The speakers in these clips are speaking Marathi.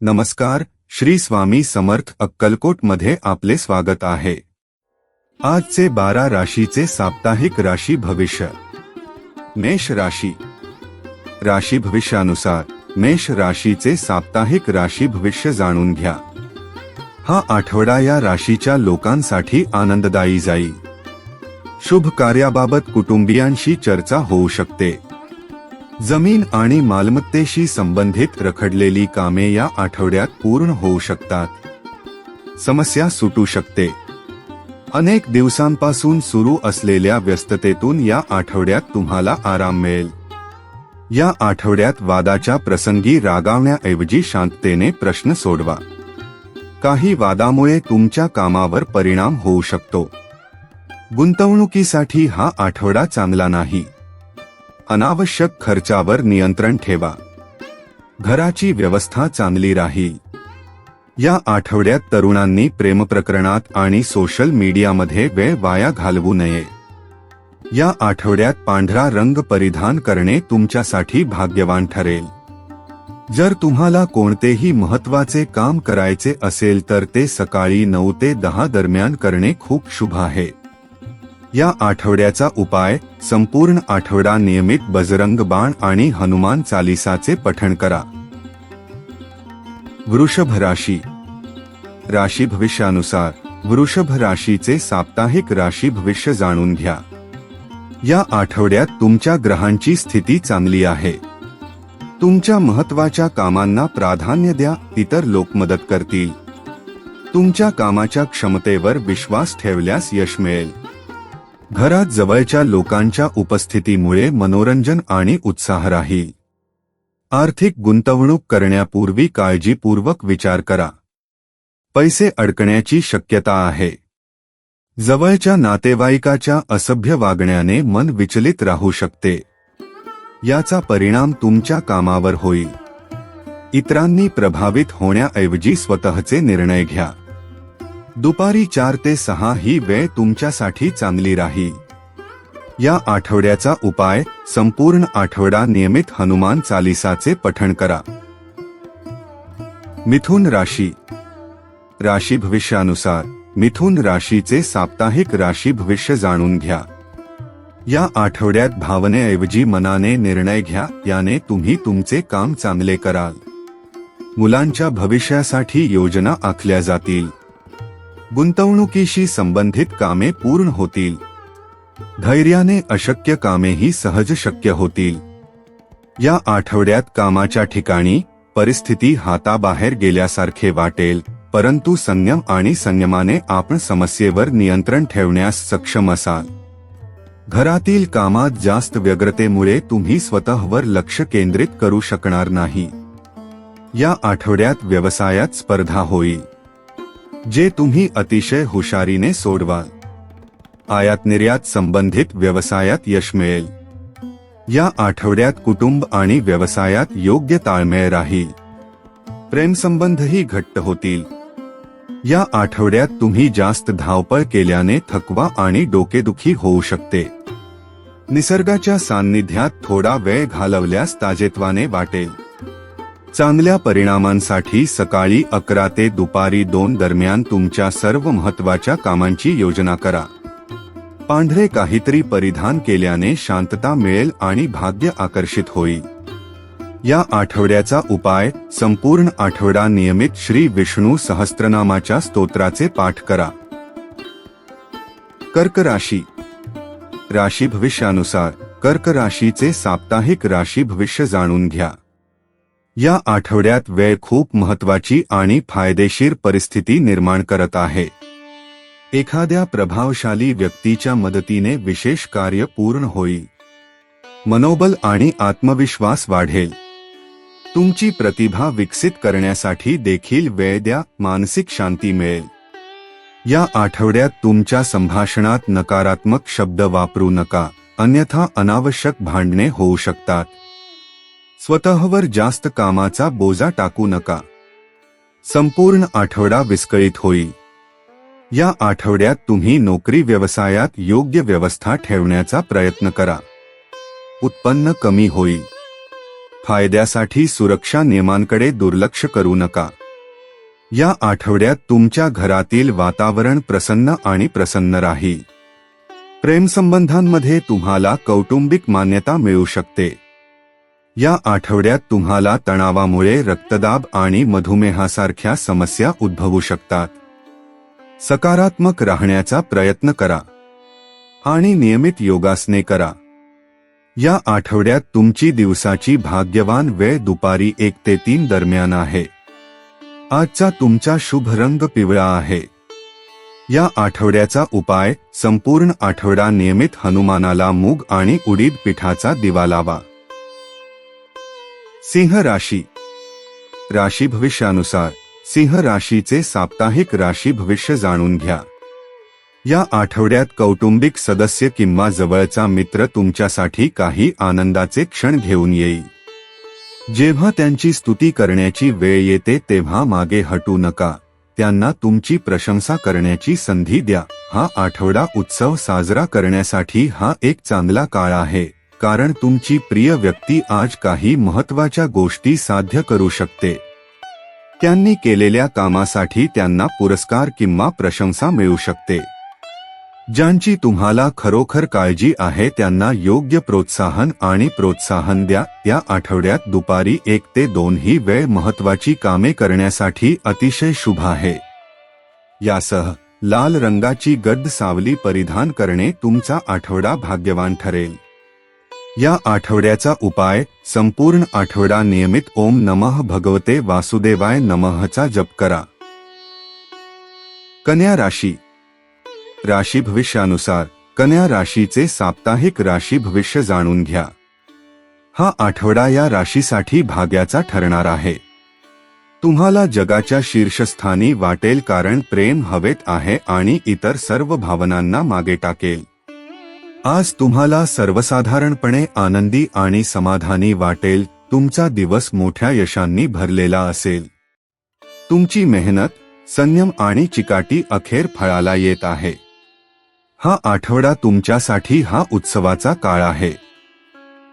नमस्कार श्री स्वामी समर्थ अक्कलकोटमध्ये आपले स्वागत आहे. आजचे बारा राशीचे साप्ताहिक राशी भविष्य. मेष राशी. राशी भविष्यानुसार मेष राशीचे साप्ताहिक राशी भविष्य जाणून घ्या. हा आठवडा या राशीच्या लोकांसाठी आनंददायी जाईल. शुभ कार्याबाबत कुटुंबियांशी चर्चा होऊ शकते. जमीन आणि मालमत्तेशी संबंधित रखडलेली कामे या आठवड्यात पूर्ण होऊ शकतात. समस्या सुटू शकते. अनेक दिवसांपासून सुरू असलेल्या व्यस्ततेतून या आठवड्यात तुम्हाला आराम मिळेल. या आठवड्यात वादाच्या प्रसंगी रागावण्याऐवजी शांततेने प्रश्न सोडवा. काही वादामुळे तुमच्या कामावर परिणाम होऊ शकतो. गुंतवणुकीसाठी हा आठवडा चांगला नाही. अनावश्यक खर्चावर नियंत्रण ठेवा. घराची व्यवस्था चांगली राहील. या आठवड्यात तरुणांनी प्रेमप्रकरणात आणि सोशल मीडियामध्ये वेळ वाया घालवू नये. या आठवड्यात पांढरा रंग परिधान करणे तुमच्यासाठी भाग्यवान ठरेल. जर तुम्हाला कोणतेही महत्त्वाचे काम करायचे असेल तर ते सकाळी नऊ ते दहा दरम्यान करणे खूप शुभ आहे. या आठवड्याचा उपाय संपूर्ण आठवडा नियमित बजरंग बाण आणि हनुमान चालिसाचे पठण करा. वृषभ राशी. राशी भविष्यानुसार वृषभ राशीचे साप्ताहिक राशी भविष्य जाणून घ्या. या आठवड्यात तुमच्या ग्रहांची स्थिती चांगली आहे. तुमच्या महत्त्वाच्या कामांना प्राधान्य द्या इतर लोक मदत करतील. तुमच्या कामाच्या क्षमतेवर विश्वास ठेवल्यास यश मिळेल. घरात जवळच्या लोकांच्या उपस्थितीमुळे मनोरंजन आणि उत्साह राहील आर्थिक गुंतवणूक करण्यापूर्वी काळजीपूर्वक विचार करा. पैसे अडकण्याची शक्यता आहे. जवळच्या नातेवाईकाच्या असभ्य वागण्याने मन विचलित राहू शकते. याचा परिणाम तुमच्या कामावर होईल. इतरांनी प्रभावित होण्याऐवजी स्वतःचे निर्णय घ्या. दुपारी चार ते सहा ही वेळ तुमच्यासाठी चांगली राहील या आठवड्याचा उपाय संपूर्ण आठवडा नियमित हनुमान चालिसाचे पठण करा. मिथुन राशी. राशी भविष्यानुसार मिथुन राशीचे साप्ताहिक राशी भविष्य जाणून घ्या. या आठवड्यात भावनेऐवजी मनाने निर्णय घ्या याने तुम्ही तुमचे काम चांगले कराल. मुलांच्या भविष्यासाठी योजना आखल्या जातील. गुंतवणुकीशी संबंधित कामे पूर्ण होतील. धैर्याने अशक्य कामेही सहज शक्य होतील. या आठवड्यात कामाच्या ठिकाणी परिस्थिती हाताबाहेर गेल्यासारखे वाटेल परंतु संयम आणि संयमाने आपण समस्येवर नियंत्रण ठेवण्यास सक्षम असाल. घरातील कामात जास्त व्यग्रतेमुळे तुम्ही स्वतःवर लक्ष केंद्रित करू शकणार नाही. या आठवड्यात व्यवसायात स्पर्धा होईल. जे तुम्ही अतिशय हुशारीने सोडवाल आयात निर्यात संबंधित व्यवसायात यश मिळेल. या आठवड्यात कुटुंब आणि व्यवसायात योग्य ताळमेळ राहील. प्रेमसंबंधही घट्ट होतील. या आठवड्यात तुम्ही जास्त धावपळ केल्याने थकवा आणि डोकेदुखी होऊ शकते. निसर्गाच्या सान्निध्यात थोडा वेळ घालवल्यास ताजेत्वाने वाटेल. चांगल्या परिणामांसाठी सकाळी अकरा ते दुपारी दोन दरम्यान तुमच्या सर्व महत्त्वाच्या कामांची योजना करा. पांढरे काहीतरी परिधान केल्याने शांतता मिळेल आणि भाग्य आकर्षित होईल. या आठवड्याचा उपाय संपूर्ण आठवडा नियमित श्री विष्णू सहस्त्रनामाच्या स्तोत्राचे पाठ करा. कर्क राशी. राशी भविष्यानुसार कर्क राशीचे साप्ताहिक राशी भविष्य जाणून घ्या. या आठवड्यात वेळ खूप महत्वाची आणि फायदेशीर परिस्थिती निर्माण करत आहे. एखाद्या प्रभावशाली व्यक्तीच्या मदतीने विशेष कार्य पूर्ण होईल. मनोबल आणि आत्मविश्वास वाढेल. तुमची प्रतिभा विकसित करण्यासाठी देखील वेळ द्या मानसिक शांती मिळेल. या आठवड्यात तुमच्या संभाषणात नकारात्मक शब्द वापरू नका अन्यथा अनावश्यक भांडणे होऊ शकतात. स्वतःवर जास्त कामाचा बोजा टाकू नका. संपूर्ण आठवडा विस्कळीत होईल या आठवड्यात तुम्ही नोकरी व्यवसायात योग्य व्यवस्था ठेवण्याचा प्रयत्न करा. उत्पन्न कमी होईल फायद्यासाठी सुरक्षा नियमांकडे दुर्लक्ष करू नका. या आठवड्यात तुमच्या घरातील वातावरण प्रसन्न आणि प्रसन्न राहील प्रेमसंबंधांमध्ये तुम्हाला कौटुंबिक मान्यता मिळू शकते. या आठवड्यात तुम्हाला तणावामुळे रक्तदाब आणि मधुमेहासारख्या समस्या उद्भवू शकतात. सकारात्मक राहण्याचा प्रयत्न करा. आणि नियमित योगासने करा. या आठवड्यात तुमची दिवसाची भाग्यवान वेळ दुपारी एक ते तीन दरम्यान आहे. आजचा तुमचा शुभ रंग पिवळा आहे. या आठवड्याचा उपाय संपूर्ण आठवडा नियमित हनुमानाला मूग आणि उडीद पिठाचा दिवा लावा. सिंह राशी. राशी भविष्यानुसार सिंह राशीचे साप्ताहिक राशी भविष्य जाणून घ्या. या आठवड्यात कौटुंबिक सदस्य किंवा जवळचा मित्र तुमच्यासाठी काही आनंदाचे क्षण घेऊन येईल. जेव्हा त्यांची स्तुती करण्याची वेळ येते तेव्हा मागे हटू नका. त्यांना तुमची प्रशंसा करण्याची संधी द्या. हा आठवडा उत्सव साजरा करण्यासाठी हा एक चांगला काळ आहे. कारण तुमची प्रिय व्यक्ती आज काही महत्त्वाच्या गोष्टी साध्य करू शकते. त्यांनी केलेल्या कामासाठी त्यांना पुरस्कार किंवा प्रशंसा मिळू शकते. ज्यांची तुम्हाला खरोखर काळजी आहे त्यांना योग्य प्रोत्साहन आणि प्रोत्साहन द्या. त्या आठवड्यात दुपारी एक ते दोन ही वेळ महत्वाची कामे करण्यासाठी अतिशय शुभ आहे. यासह लाल रंगाची गद्द सावली परिधान करणे तुमचा आठवडा भाग्यवान ठरेल. या आठवड्याचा उपाय संपूर्ण आठवडा नियमित ओम नमः भगवते वासुदेवाय नमःचा जप करा. कन्या राशी. राशी भविष्यानुसार कन्या राशीचे साप्ताहिक राशी भविष्य जाणून घ्या. हा आठवडा या राशीसाठी भाग्याचा ठरणार आहे. तुम्हाला जगाच्या शीर्षस्थानी वाटेल कारण प्रेम हवेत आहे आणि इतर सर्व भावनांना मागे टाकेल. आज तुम्हाला सर्वसाधारणपणे आनंदी आणि समाधानी वाटेल तुमचा दिवस मोठ्या यशांनी भरलेला असेल. तुमची मेहनत संयम आणि चिकाटी अखेर फळाला येत आहे. हा आठवडा तुमच्यासाठी हा उत्सवाचा काळ आहे.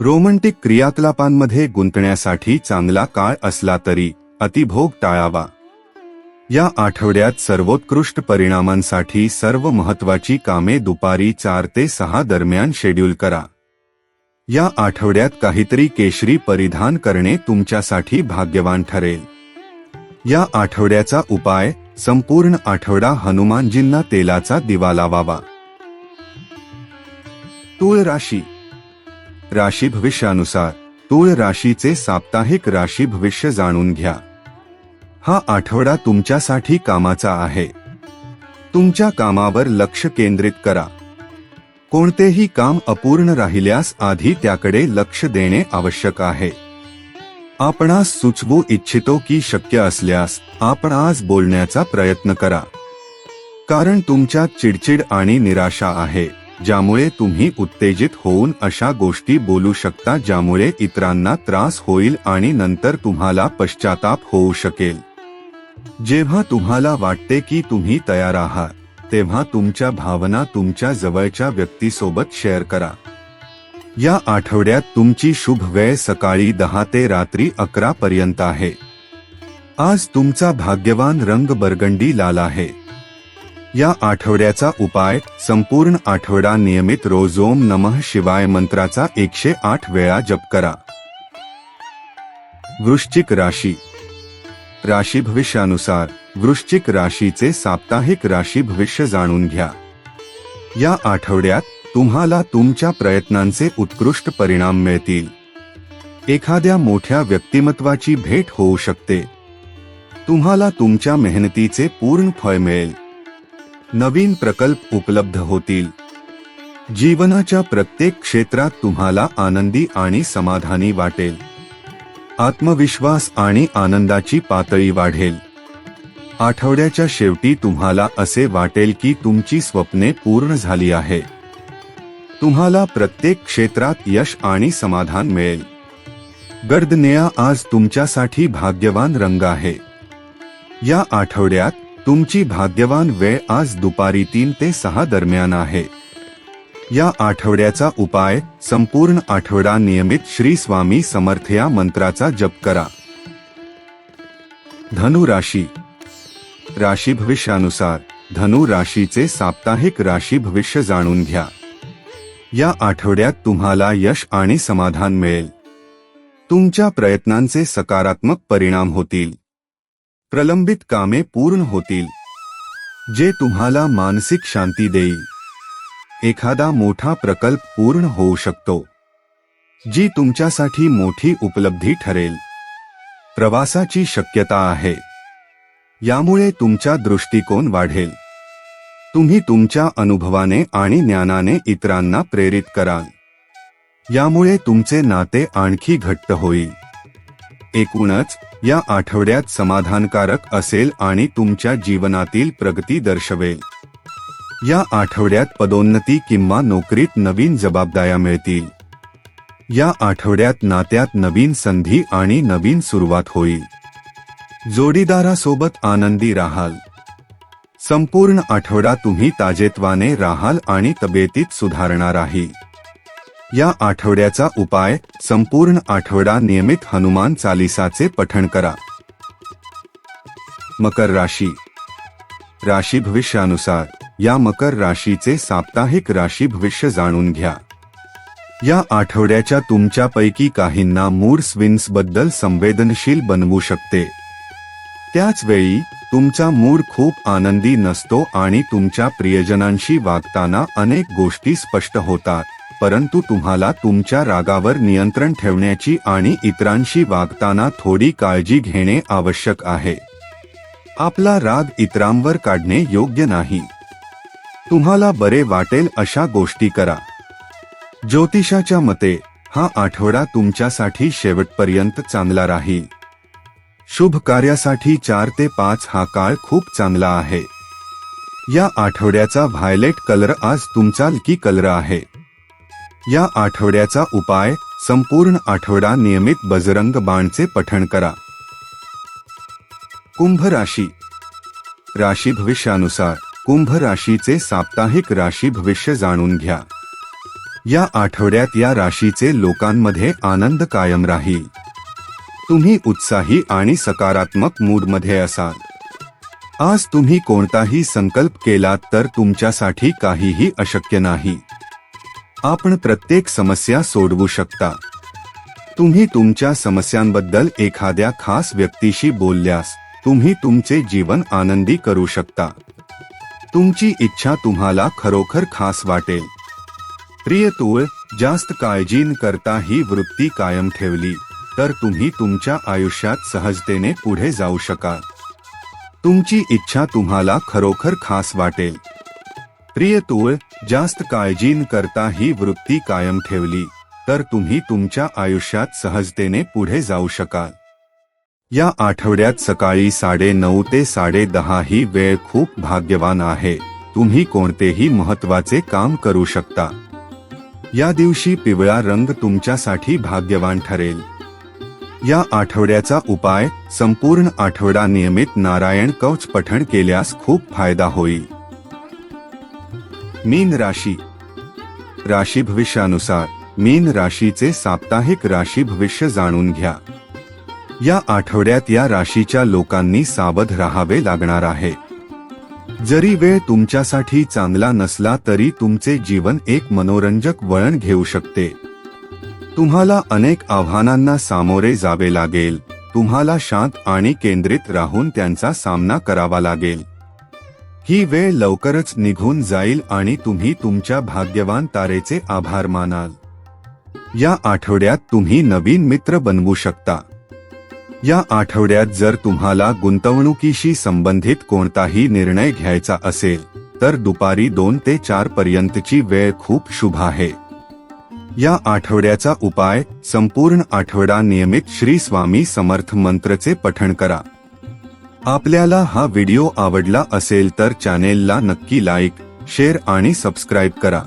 रोमँटिक क्रियाकलापांमध्ये गुंतण्यासाठी चांगला काळ असला तरी अतिभोग टाळावा. या आठवड्यात सर्वोत्कृष्ट परिणामांसाठी सर्व महत्वाची कामे दुपारी चार ते सहा दरम्यान शेड्यूल करा. या आठवड्यात काहीतरी केशरी परिधान करणे तुमच्यासाठी भाग्यवान ठरेल. या आठवड्याचा उपाय संपूर्ण आठवडा हनुमानजींना तेलाचा दिवा लावावा. तूळ राशी. राशी भविष्यानुसार तूळ राशीचे साप्ताहिक राशी भविष्य जाणून घ्या. हा आठवडा तुमच्यासाठी कामाचा आहे. तुमच्या कामावर लक्ष केंद्रित करा. कोणतेही काम अपूर्ण राहिल्यास आधी त्याकडे लक्ष देणे आवश्यक आहे. आपणास सुचवू इच्छितो की शक्य असल्यास आपण आज बोलण्याचा प्रयत्न करा. कारण तुमच्यात चिडचिड आणि निराशा आहे ज्यामुळे तुम्ही उत्तेजित होऊन अशा गोष्टी बोलू शकता ज्यामुळे इतरांना त्रास होईल आणि नंतर तुम्हाला पश्चाताप होऊ शकेल. जेव्हा तुम्हाला वाटते की तुम्ही तयार आहात तेव्हा तुमच्या भावना तुमच्या जवळच्या व्यक्तीसोबत शेअर करा. या आठवड्यात तुमची शुभ वेळ सकाळी दहा ते रात्री अकरा पर्यंत आहे. आज तुमचा भाग्यवान रंग बरगंडी लाल आहे. या आठवड्याचा उपाय संपूर्ण आठवडा नियमित रोजोम नमः शिवाय मंत्राचा एकशे आठ वेळा जप करा. वृश्चिक राशी राशी भविष्यानुसार वृश्चिक राशीचे साप्ताहिक राशी भविष्य जाणून घ्या. या आठवड्यात तुम्हाला तुमच्या प्रयत्नांचे उत्कृष्ट परिणाम मिळतील. एखाद्या मोठ्या व्यक्तिमत्वाची भेट होऊ शकते. तुम्हाला तुमच्या मेहनतीचे पूर्ण फळ मिळेल. नवीन प्रकल्प उपलब्ध होतील. जीवनाच्या प्रत्येक क्षेत्रात तुम्हाला आनंदी आणि समाधानी वाटेल. आत्मविश्वास आणि आनंदाची पातळी वाढेल. आठवड्याच्या शेवटी तुम्हाला असे वाटेल की तुमची स्वप्ने पूर्ण झाली आहे. तुम्हाला प्रत्येक क्षेत्रात यश आणि समाधान मिळेल. गर्दनेया आज तुमच्यासाठी भाग्यवान रंग आहे. या आठवड्यात तुमची भाग्यवान वेळ आज दुपारी तीन ते सहा दरम्यान आहे. या आठवड्याचा उपाय संपूर्ण आठवडा नियमित श्री स्वामी समर्थ या मंत्राचा जप करा. धनु राशी. राशी भविष्यानुसार धनु राशीचे साप्ताहिक राशी भविष्य जाणून घ्या. या आठवड्यात तुम्हाला यश आणि समाधान मिळेल. तुमच्या प्रयत्नांचे सकारात्मक परिणाम होतील. प्रलंबित कामे पूर्ण होतील. जे तुम्हाला मानसिक शांती देईल. एखादा मोठा प्रकल्प पूर्ण होऊ शकतो जी तुमच्यासाठी मोठी उपलब्धी ठरेल. प्रवासाची शक्यता आहे. यामुळे तुमचा दृष्टिकोन वाढेल. तुम्ही तुमच्या अनुभवाने आणि ज्ञानाने इतरांना प्रेरित कराल. यामुळे तुमचे नाते आणखी घट्ट होईल. एकूणच या आठवड्यात समाधानकारक असेल आणि तुमच्या जीवनातील प्रगती दर्शवेल. या आठवड्यात पदोन्नती किंवा नोकरीत नवीन जबाबदाऱ्या मिळतील. या आठवड्यात नात्यात नवीन संधी आणि नवीन सुरुवात होईल. जोडीदारासोबत आनंदी राहाल. संपूर्ण आठवडा तुम्ही ताजेतवाने राहाल आणि तब्येतीत सुधारणा राहील या आठवड्याचा उपाय संपूर्ण आठवडा नियमित हनुमान चालिसाचे पठण करा. मकर राशी. राशी भविष्यानुसार. या मकर राशीचे साप्ताहिक राशी भविष्य जाणून घ्या. या आठवड्याच्या तुमच्यापैकी काहींना मूड स्विन्सबद्दल संवेदनशील बनवू शकते. त्याचवेळी तुमचा मूड खूप आनंदी नसतो आणि तुमच्या प्रियजनांशी वागताना अनेक गोष्टी स्पष्ट होतात परंतु तुम्हाला तुमच्या रागावर नियंत्रण ठेवण्याची आणि इतरांशी वागताना थोडी काळजी घेणे आवश्यक आहे. आपला राग इतरांवर काढणे योग्य नाही. तुम्हाला बरे वाटेल अशा गोष्टी करा. ज्योतिषाच्या मते हा आठवडा तुमच्यासाठी शेवटपर्यंत चांगला राहील. शुभ कार्यासाठी चार ते पाच हा काळ खूप चांगला आहे. या आठवड्याचा व्हायलेट कलर आज तुमचा लकी कलर आहे. या आठवड्याचा उपाय संपूर्ण आठवडा नियमित बजरंग बाणचे पठण करा. कुंभ राशी. राशी भविष्यानुसार. कुंभ राशीचे साप्ताहिक राशी भविष्य जाणून घ्या. या आठवड्यात या राशीचे लोकांमध्ये आनंद कायम राहील. तुम्ही उत्साही आणि सकारात्मक मूडमध्ये असाल. आज तुम्ही कोणताही संकल्प केलात तर तुमच्यासाठी काहीही अशक्य नाही. आपण प्रत्येक समस्या सोडवू शकता. तुम्ही तुमच्या समस्यांबद्दल एखाद्या खास व्यक्तीशी बोलल्यास तुम्ही तुमचे जीवन आनंदी करू शकता. तुमची इच्छा तुम्हाला खरोखर खास वाटेल. प्रियतुळ जास्त काळजी न करता ही वृत्ती कायम ठेवली तर तुम्ही तुमच्या आयुष्यात सहजतेने पुढे जाऊ शकाल. तुमची इच्छा तुम्हाला खरोखर खास वाटेल. प्रियतुळ जास्त काळजी न करता ही वृत्ती कायम ठेवली तर तुम्ही तुमच्या आयुष्यात सहजतेने पुढे जाऊ शकाल. या आठवड्यात सकाळी साडे नऊ ते साडे दहा ही वेळ खूप भाग्यवान आहे. तुम्ही कोणतेही महत्त्वाचे काम करू शकता. या दिवशी पिवळा रंग तुमच्यासाठी भाग्यवान ठरेल. या आठवड्याचा उपाय संपूर्ण आठवडा नियमित नारायण कवच पठण केल्यास खूप फायदा होईल. मीन राशी. राशी भविष्यानुसार मीन राशीचे साप्ताहिक राशी भविष्य जाणून घ्या. या आठवड्यात या राशीच्या लोकांनी सावध राहावे लागणार आहे. जरी वेळ तुमच्यासाठी चांगला नसला तरी तुमचे जीवन एक मनोरंजक वळण घेऊ शकते. तुम्हाला अनेक आव्हानांना सामोरे जावे लागेल. तुम्हाला शांत आणि केंद्रित राहून त्यांचा सामना करावा लागेल. ही वेळ लवकरच निघून जाईल आणि तुम्ही तुमच्या भाग्यवान तारेचे आभार मानाल. या आठवड्यात तुम्ही नवीन मित्र बनवू शकता. या आठवड्यात जर तुम्हाला गुंतवणुकीशी संबंधित कोणताही निर्णय घ्यायचा असेल तर दुपारी दोन ते चार पर्यंतची वेळ खूप शुभ आहे. या आठवड्याचा उपाय संपूर्ण आठवडा नियमित श्री स्वामी समर्थ मंत्रचे पठण करा. आपल्याला हा व्हिडिओ आवडला असेल तर चॅनेलला नक्की लाईक शेअर आणि सबस्क्राईब करा.